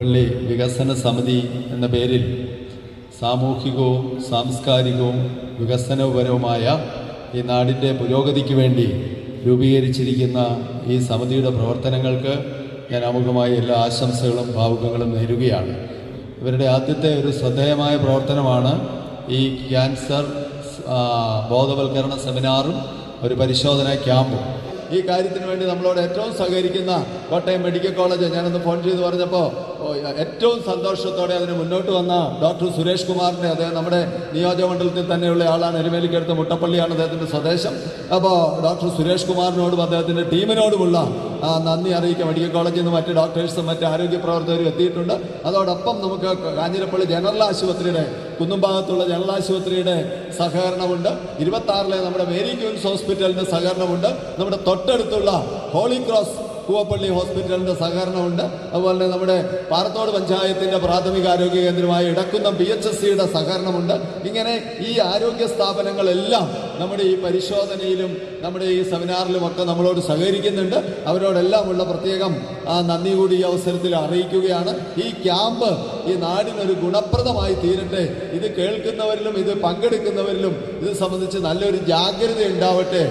പള്ളി വികസന സമിതി എന്ന പേരിൽ സാമൂഹികവും സാംസ്കാരികവും വികസനപരവുമായ ഈ നാടിന്റെ പുരോഗതിക്ക് വേണ്ടി രൂപീകരിച്ചിരിക്കുന്ന ഈ സമിതിയുടെ പ്രവർത്തനങ്ങൾക്ക് ഞാൻ അമുഖമായ എല്ലാ ആശംസകളും ഭാവുകങ്ങളും നേരുകയാണ്. ഇവരുടെ ആദ്യത്തെ ഒരു ശ്രദ്ധേയമായ പ്രവർത്തനമാണ് ഈ ക്യാൻസർ ബോധവൽക്കരണ സെമിനാറും ഒരു പരിശോധന ക്യാമ്പും. ഈ കാര്യത്തിന് വേണ്ടി നമ്മളോട് ഏറ്റവും സഹകരിക്കുന്ന കോട്ടയം മെഡിക്കൽ കോളേജ് ഞാനൊന്ന് ഫോൺ ചെയ്ത് പറഞ്ഞപ്പോൾ ഏറ്റവും സന്തോഷത്തോടെ അതിന് മുന്നോട്ട് വന്ന ഡോക്ടർ സുരേഷ് കുമാറിന്റെ അദ്ദേഹം നമ്മുടെ നിയോജകമണ്ഡലത്തിൽ തന്നെയുള്ള ആളാണ്. എരുമേലിക്കടുത്ത് മുട്ടപ്പള്ളിയാണ് അദ്ദേഹത്തിന്റെ സ്വദേശം. അപ്പോൾ ഡോക്ടർ സുരേഷ് കുമാറിനോടും അദ്ദേഹത്തിന്റെ ടീമിനോടുമുള്ള നന്ദി അറിയിക്കുക മെഡിക്കൽ കോളേജിൽ നിന്ന് മറ്റ് ഡോക്ടേഴ്സും മറ്റ് ആരോഗ്യ പ്രവർത്തകരും എത്തിയിട്ടുണ്ട്. അതോടൊപ്പം നമുക്ക് കാഞ്ഞിരപ്പള്ളി ജനറൽ ആശുപത്രിയുടെ കുന്നുംഭാഗത്തുള്ള ജനറൽ ആശുപത്രിയുടെ സഹകരണമുണ്ട്. ഇരുപത്തി ആറിലെ നമ്മുടെ മേരി ക്യൂൻസ് ഹോസ്പിറ്റലിന്റെ സഹകരണമുണ്ട്. നമ്മുടെ തൊട്ടടുത്തുള്ള ഹോളി ക്രോസ് കൂവപ്പള്ളി ഹോസ്പിറ്റലിന്റെ സഹകരണമുണ്ട്. അതുപോലെ തന്നെ നമ്മുടെ പാറത്തോട് പഞ്ചായത്തിന്റെ പ്രാഥമിക ആരോഗ്യ കേന്ദ്രമായ ഇടക്കുന്ന പി എച്ച് എസ് സിയുടെ സഹകരണമുണ്ട്. ഇങ്ങനെ ഈ ആരോഗ്യ സ്ഥാപനങ്ങളെല്ലാം നമ്മുടെ ഈ പരിശോധനയിലും നമ്മുടെ ഈ സെമിനാറിലും ഒക്കെ നമ്മളോട് സഹകരിക്കുന്നുണ്ട്. അവരോടെല്ലാം ഉള്ള പ്രത്യേകം നന്ദി കൂടി ഈ അവസരത്തിൽ അറിയിക്കുകയാണ്. ഈ ക്യാമ്പ് ഈ നാടിനൊരു ഗുണപ്രദമായി തീരട്ടെ. ഇത് കേൾക്കുന്നവരിലും ഇത് പങ്കെടുക്കുന്നവരിലും ഇത് സംബന്ധിച്ച് നല്ലൊരു ജാഗ്രത ഉണ്ടാവട്ടെ.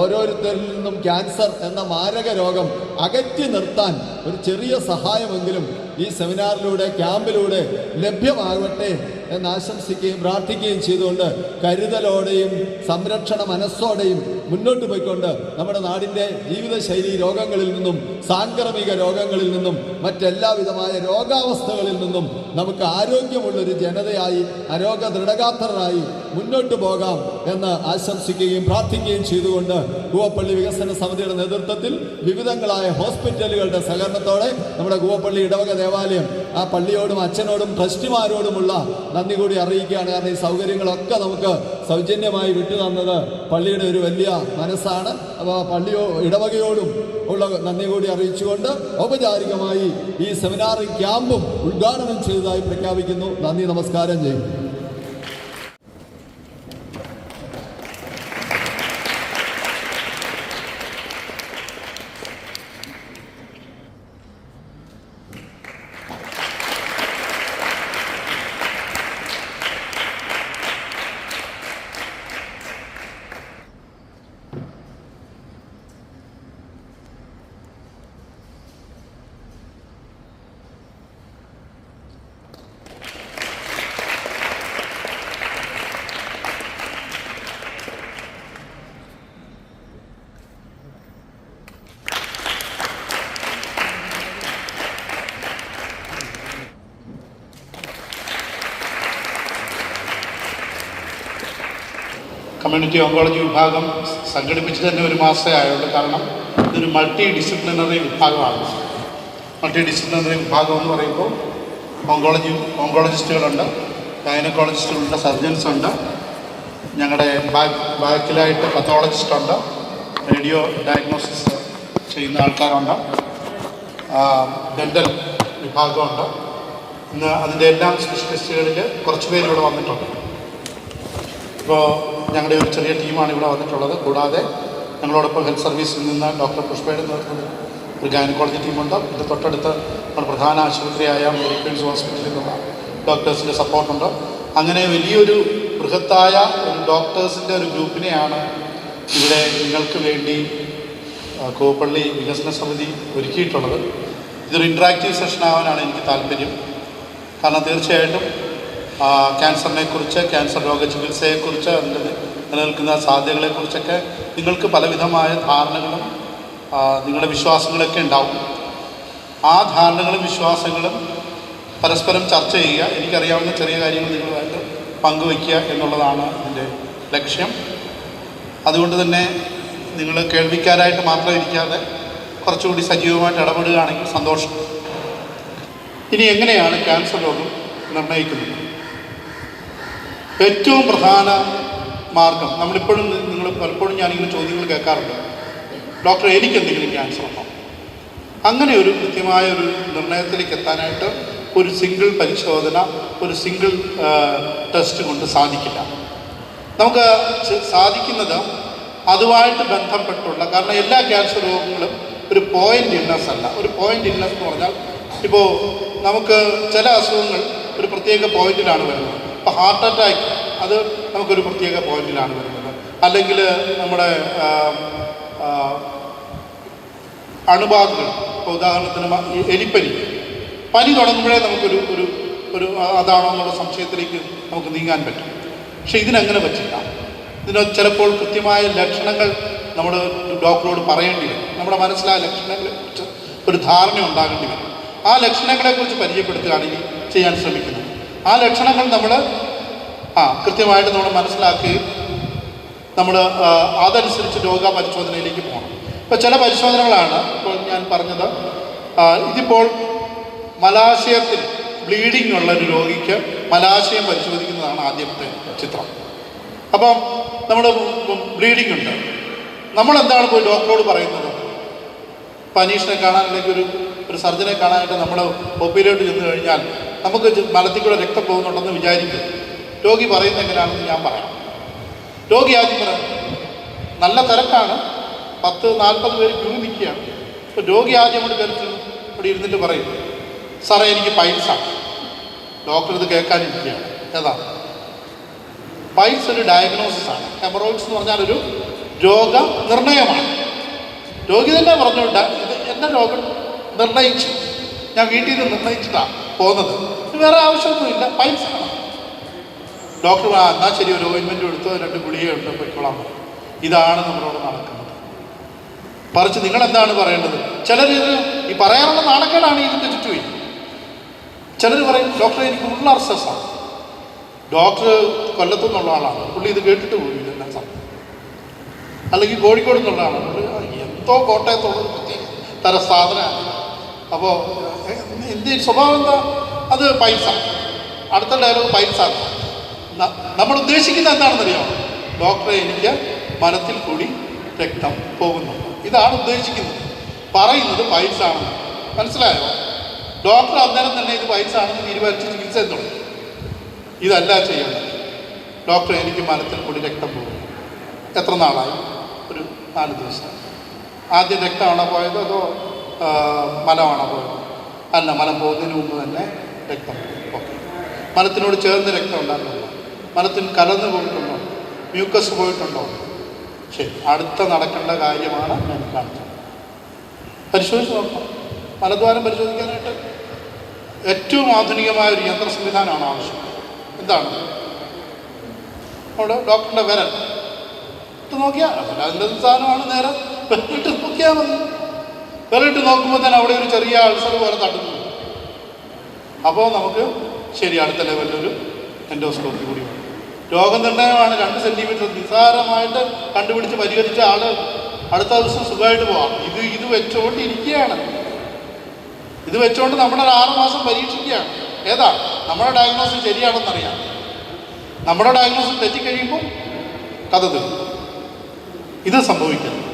ഓരോരുത്തരിൽ നിന്നും ക്യാൻസർ എന്ന മാരക രോഗം അകറ്റി നിർത്താൻ ഒരു ചെറിയ സഹായമെങ്കിലും ഈ സെമിനാറിലൂടെ ക്യാമ്പിലൂടെ ലഭ്യമാകട്ടെ. എന്ന് ആശംസിക്കുകയും പ്രാർത്ഥിക്കുകയും ചെയ്തുകൊണ്ട് കരുതലോടെയും സംരക്ഷണ മനസ്സോടെയും മുന്നോട്ട് പോയിക്കൊണ്ട് നമ്മുടെ നാടിന്റെ ജീവിതശൈലി രോഗങ്ങളിൽ നിന്നും സാംക്രമിക രോഗങ്ങളിൽ നിന്നും മറ്റെല്ലാവിധമായ രോഗാവസ്ഥകളിൽ നിന്നും നമുക്ക് ആരോഗ്യമുള്ളൊരു ജനതയായി ആരോഗ്യ ദൃഢഗാത്രരായി മുന്നോട്ട് പോകാം എന്ന് ആശംസിക്കുകയും പ്രാർത്ഥിക്കുകയും ചെയ്തുകൊണ്ട് കൂവപ്പള്ളി വികസന സമിതിയുടെ നേതൃത്വത്തിൽ വിവിധങ്ങളായ ഹോസ്പിറ്റലുകളുടെ സഹകരണത്തോടെ നമ്മുടെ കൂവപ്പള്ളി ഇടവക ദേവാലയം ആ പള്ളിയോടും അച്ഛനോടും ട്രസ്റ്റിമാരോടുമുള്ള നന്ദി കൂടി അറിയിക്കുകയാണ്. കാരണം ഈ സൗകര്യങ്ങളൊക്കെ നമുക്ക് സൗജന്യമായി വിട്ടു തന്നത് പള്ളിയുടെ ഒരു വലിയ മനസ്സാണ്. അപ്പോൾ പള്ളിയോ ഇടവകയോടും ഉള്ള നന്ദി കൂടി അറിയിച്ചുകൊണ്ട് ഔപചാരികമായി ഈ സെമിനാർ ക്യാമ്പും ഉദ്ഘാടനം ചെയ്തതായി പ്രഖ്യാപിക്കുന്നു. നന്ദി നമസ്കാരം ചെയ്യും കമ്മ്യൂണിറ്റി ഓങ്കോളജി വിഭാഗം സംഘടിപ്പിച്ച് തന്നെ ഒരു മാസമേ ആയതുകൊണ്ട് കാരണം ഇതൊരു മൾട്ടി ഡിസിപ്ലിനറി വിഭാഗമാണ്. മൾട്ടി ഡിസിപ്ലിനറി വിഭാഗം എന്ന് പറയുമ്പോൾ ഓങ്കോളജി ഓങ്കോളജിസ്റ്റുകളുണ്ട് ഗൈനക്കോളജിസ്റ്റുകളുണ്ട് സർജൻസ് ഉണ്ട് ഞങ്ങളുടെ ബാക്ക് ബാക്കിലായിട്ട് പത്തോളജിസ്റ്റ് ഉണ്ട് റേഡിയോ ഡയഗ്നോസിസ് ചെയ്യുന്ന ആൾക്കാരുണ്ട് ഡെന്റൽ വിഭാഗമുണ്ട്. ഇന്ന് അതിന്റെ എല്ലാം സ്പെഷ്യലിസ്റ്റുകളിൽ കുറച്ച് പേര് ഇവിടെ വന്നിട്ടുണ്ട്. ഇപ്പോൾ ഞങ്ങളുടെ ഒരു ചെറിയ ടീമാണ് ഇവിടെ വന്നിട്ടുള്ളത്. കൂടാതെ ഞങ്ങളോടൊപ്പം ഹെൽത്ത് സർവീസിൽ നിന്ന് ഡോക്ടർ പുഷ്പയുടെ നേതൃത്വത്തിൽ ഒരു ഗൈനക്കോളജി ടീമുണ്ട്. ഇത് തൊട്ടടുത്ത് പ്രധാന ആശുപത്രിയായ മെഡിക്കൽസ് ഹോസ്പിറ്റലിൽ നിന്നുള്ള ഡോക്ടേഴ്സിന്റെ സപ്പോർട്ടുണ്ട്. അങ്ങനെ വലിയൊരു ബൃഹത്തായ ഒരു ഡോക്ടേഴ്സിന്റെ ഒരു ഗ്രൂപ്പിനെയാണ് ഇവിടെ നിങ്ങൾക്ക് വേണ്ടി കോപ്പള്ളി വികസന സമിതി ഒരുക്കിയിട്ടുള്ളത്. ഇതൊരു ഇൻട്രാക്റ്റീവ് സെഷൻ ആവാനാണ് എനിക്ക് താല്പര്യം. കാരണം തീർച്ചയായിട്ടും ആ, ക്യാൻസറിനെ കുറിച്ച് ക്യാൻസർ രോഗ ചികിത്സയെക്കുറിച്ച് നിലനിൽക്കുന്ന സാധ്യതകളെക്കുറിച്ചൊക്കെ നിങ്ങൾക്ക് പലവിധമായ ധാരണകളും നിങ്ങളുടെ വിശ്വാസങ്ങളൊക്കെ ഉണ്ടാവും. ആ ധാരണകളും വിശ്വാസങ്ങളും പരസ്പരം ചർച്ച ചെയ്യുക എനിക്കറിയാവുന്ന ചെറിയ കാര്യങ്ങൾ നിങ്ങളുമായിട്ട് പങ്കുവയ്ക്കുക എന്നുള്ളതാണ് ഇതിന്റെ ലക്ഷ്യം. അതുകൊണ്ട് തന്നെ നിങ്ങൾ കേൾവിക്കാരായിട്ട് മാത്രം ഇരിക്കാതെ കുറച്ചുകൂടി സജീവമായിട്ട് ഇടപെടുകയാണെങ്കിൽ സന്തോഷം. ഇനി എങ്ങനെയാണ് ക്യാൻസർ രോഗം നിർണയിക്കുന്നത്? ഏറ്റവും പ്രധാന മാർഗം നമ്മളിപ്പോഴും നിങ്ങൾ പലപ്പോഴും ഞാനിങ്ങനെ ചോദ്യങ്ങൾ കേൾക്കാറുണ്ട്. ഡോക്ടർ എനിക്ക് എന്തെങ്കിലും ക്യാൻസർ ഉണ്ടോ? അങ്ങനെ ഒരു കൃത്യമായ ഒരു നിർണയത്തിലേക്ക് എത്താനായിട്ട് ഒരു സിംഗിൾ പരിശോധന ഒരു സിംഗിൾ ടെസ്റ്റ് കൊണ്ട് സാധിക്കില്ല. നമുക്ക് സാധിക്കുന്നത് അതുമായിട്ട് ബന്ധപ്പെട്ടുള്ള കാരണം എല്ലാ ക്യാൻസർ രോഗങ്ങളും ഒരു പോയിന്റ് ഇൽനെസ് അല്ല. ഒരു പോയിന്റ് ഇൽനെസ് എന്ന് പറഞ്ഞാൽ ഇപ്പോൾ നമുക്ക് ചില അസുഖങ്ങൾ ഒരു പ്രത്യേക പോയിന്റിലാണ് വരുന്നത്. ഇപ്പോൾ ഹാർട്ട് അറ്റാക്ക് അത് നമുക്കൊരു പ്രത്യേക പോയിന്റിലാണ് വരുന്നത്. അല്ലെങ്കിൽ നമ്മുടെ അണുബാധകൾ ഇപ്പോൾ ഉദാഹരണത്തിന് എലിപ്പനി. പനി തുടങ്ങുമ്പോഴേ നമുക്കൊരു ഒരു ഒരു അതാണോ എന്നുള്ള സംശയത്തിലേക്ക് നമുക്ക് നീങ്ങാൻ പറ്റും. പക്ഷെ ഇതിനങ്ങനെ പറ്റില്ല. ഇതിന് ചിലപ്പോൾ കൃത്യമായ ലക്ഷണങ്ങൾ നമ്മൾ ഡോക്ടറോട് പറയേണ്ടി വരും. നമ്മുടെ മനസ്സിൽ ആ ലക്ഷണങ്ങളെ കുറിച്ച് ഒരു ധാരണ ഉണ്ടാകേണ്ടി വരും. ആ ലക്ഷണങ്ങളെക്കുറിച്ച് പരിചയപ്പെടുത്തുകയാണ് ചെയ്യാൻ ശ്രമിക്കുന്നത്. ആ ലക്ഷണങ്ങൾ നമ്മൾ ആ കൃത്യമായിട്ട് നമ്മൾ മനസ്സിലാക്കുകയും നമ്മൾ അതനുസരിച്ച് രോഗ പരിശോധനയിലേക്ക് പോകണം ഇപ്പോൾ ചില പരിശോധനകളാണ് ഇപ്പോൾ ഞാൻ പറഞ്ഞത് ഇതിപ്പോൾ മലാശയത്തിൽ ബ്ലീഡിംഗ് ഉള്ള ഒരു രോഗിക്ക് മലാശയം പരിശോധിക്കുന്നതാണ് ആദ്യത്തെ ചിത്രം അപ്പം നമ്മൾ ബ്ലീഡിംഗ് ഉണ്ട് നമ്മൾ എന്താണ് പോയി ഡോക്ടറോട് പറയുന്നത് പനീഷിനെ കാണാൻ അല്ലെങ്കിൽ ഒരു ഒരു സർജനെ കാണാനായിട്ട് നമ്മൾ ഒപ്പിലോട്ട് ചെന്ന് കഴിഞ്ഞാൽ നമുക്ക് മലത്തിൽ കൂടെ രക്തം പോകുന്നുണ്ടെന്ന് വിചാരിക്കും. രോഗി പറയുന്നത് എങ്ങനെയാണെന്ന് ഞാൻ പറയാം. രോഗി ആദ്യം പറയാം നല്ല തിരക്കാണ്. പത്ത് നാൽപ്പത് പേര് ക്യൂ നിൽക്കുകയാണ്. അപ്പോൾ രോഗി ആദ്യം അവിടെ കരുത്തു ഇവിടെ ഇരുന്നിട്ട് പറയും സാറേ എനിക്ക് പൈൽസാണ്. ഡോക്ടർ ഇത് കേൾക്കാനിരിക്കുകയാണ്. ഏതാ? പൈൽസ് ഒരു ഡയഗ്നോസിസ് ആണ്. ഹെമറോയിഡ്സ് എന്ന് പറഞ്ഞാൽ ഒരു രോഗ നിർണയമാണ്. രോഗി തന്നെ പറഞ്ഞു "ഡ- ഇത് എന്റെ രോഗം നിർണയിച്ചു. ഞാൻ വീട്ടിൽ നിന്ന് നിർണയിച്ചിട്ടാണ് പോകുന്നത്. വേറെ ആവശ്യമൊന്നുമില്ല. പൈസ ഡോക്ടർ എന്നാൽ ശരി ഒരു ഓയിൻമെന്റ് എടുത്തോ രണ്ട് ഗുളികയുണ്ട് പൊയ്ക്കോളാൻ പറയും ഇതാണ് നമ്മളോട് നടക്കുന്നത്. മറിച്ച് നിങ്ങൾ എന്താണ് പറയേണ്ടത്? ചിലർ ഇത് ഈ പറയാനുള്ള നാണക്കേടാണ് ഇതിന്റെ ചുറ്റുപോയി ചിലർ പറയും ഡോക്ടറെ എനിക്ക് ഉള്ള അർസസാണ്. ഡോക്ടർ കൊല്ലത്തു നിന്നുള്ള ആളാണ്. പുള്ളി ഇത് കേട്ടിട്ട് പോയി ഇതെല്ലാം സാർ അല്ലെങ്കിൽ കോഴിക്കോട് നിന്നുള്ള ആളാണ്. എന്തോ കോട്ടയത്തുള്ള തര സ്ഥാപനമാണ് അപ്പോൾ എന്ത് സ്വഭാവം എന്താ? അത് പൈസ. അടുത്ത ഡയലോഗ് പൈസ നമ്മൾ ഉദ്ദേശിക്കുന്നത് എന്താണെന്നറിയാം? ഡോക്ടറെ എനിക്ക് മരത്തിൽ കൂടി രക്തം പോകുന്നുണ്ട് ഇതാണ് ഉദ്ദേശിക്കുന്നത്. പറയുന്നത് പൈസ ആണെന്ന് മനസ്സിലായോ? ഡോക്ടർ അന്നേരം തന്നെ ഇത് പൈസ ആണെന്ന് തീരുമാനിച്ച് ചികിത്സ തുടങ്ങി ഇതല്ല ചെയ്യേണ്ടത്. ഡോക്ടർ എനിക്ക് മരത്തിൽ കൂടി രക്തം പോകുന്നു. എത്ര നാളായി? ഒരു നാല് ദിവസം. ആദ്യം രക്തമാണോ പോയത് അതോ മലമാണോ പോയത്? അല്ല മലം പോകുന്നതിന് മുമ്പ് തന്നെ രക്തം. ഓക്കെ. മലത്തിനോട് ചേർന്ന് രക്തം ഉണ്ടാകുന്നുണ്ടോ മലത്തിന് കലർന്നു പോയിട്ടുണ്ടോ? മ്യൂക്കസ് പോയിട്ടുണ്ടോ? ശരി അടുത്ത നടക്കേണ്ട കാര്യമാണ് ഞാൻ കാണിച്ചത്. പരിശോധിച്ച് നോക്കാം. മലദ്വാരം പരിശോധിക്കാനായിട്ട് ഏറ്റവും ആധുനികമായ ഒരു യന്ത്ര സംവിധാനമാണ് ആവശ്യം. എന്താണ്? അവിടെ ഡോക്ടറിന്റെ വിരൽ. ഇട്ട് നോക്കിയാൽ അതിന്റെ സാധനമാണ് നേരെ. വെട്ടിട്ട് നോക്കിയാൽ മതി. വിരലിട്ട് നോക്കുമ്പോൾ തന്നെ അവിടെ ഒരു ചെറിയ അൾസർ പോലെ തട്ടുന്നു. അപ്പോൾ നമുക്ക് ശരി അടുത്ത ലെവലിലൊരു എൻഡോസ്കോപ്പി കൂടി രോഗം രോഗനിർണയമാണ് രണ്ട് സെന്റിമീറ്റർ നിസ്സാരമായിട്ട് കണ്ടുപിടിച്ച് പരിഹരിച്ച ആൾ അടുത്ത ദിവസം സുഖമായിട്ട് പോവാം. ഇത് ഇത് വെച്ചുകൊണ്ട് ഇരിക്കുകയാണ് ഇത് വെച്ചുകൊണ്ട് നമ്മുടെ ഒരു ആറ് മാസം പരീക്ഷിക്കുകയാണ്. ഏതാ? നമ്മുടെ ഡയഗ്നോസിസ് ശരിയാണെന്നറിയാം. നമ്മുടെ ഡയഗ്നോസിസ് തെറ്റിക്കഴിയുമ്പോൾ കഥ തീർന്നു ഇത് സംഭവിക്കുന്നു.